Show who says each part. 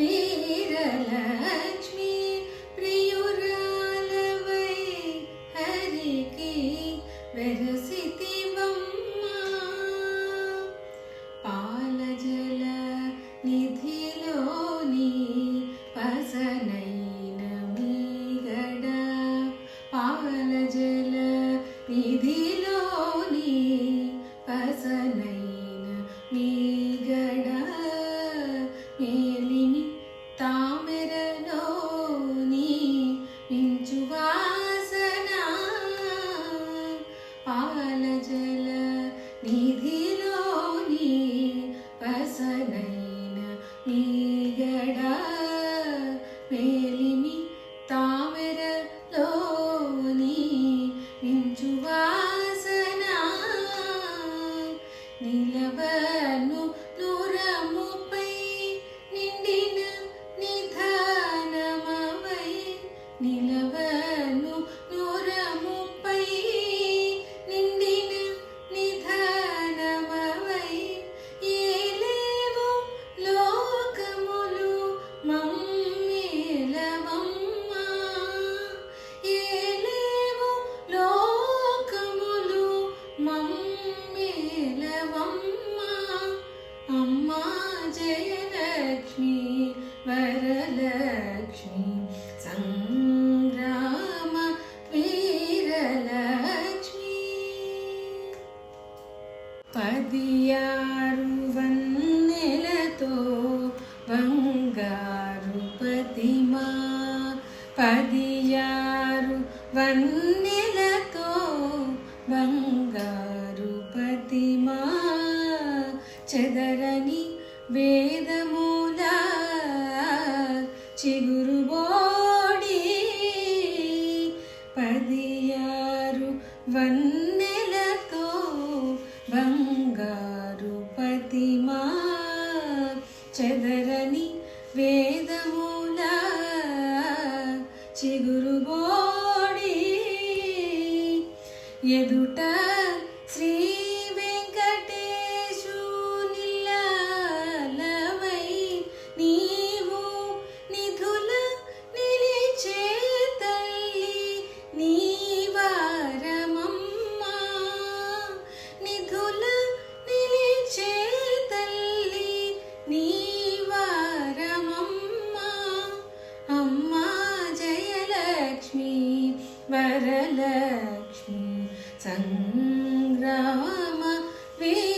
Speaker 1: வீரலட்சுமி நிலவ వరలక్ష్మి సంగ్రామ వీరలక్ష్మి. పదియారు వన్నెలతో బంగారు ప్రతిమా. పదియారు వన్నెలతో బంగారు ప్రతిమా. చెదరని వేదమూల వన్నెలతో బంగారు పతిమా చెదరని వేదమూల చిగురు బోడి ఎదుట लक्ष्मी वरलक्ष्मी सङ्ग्राम वे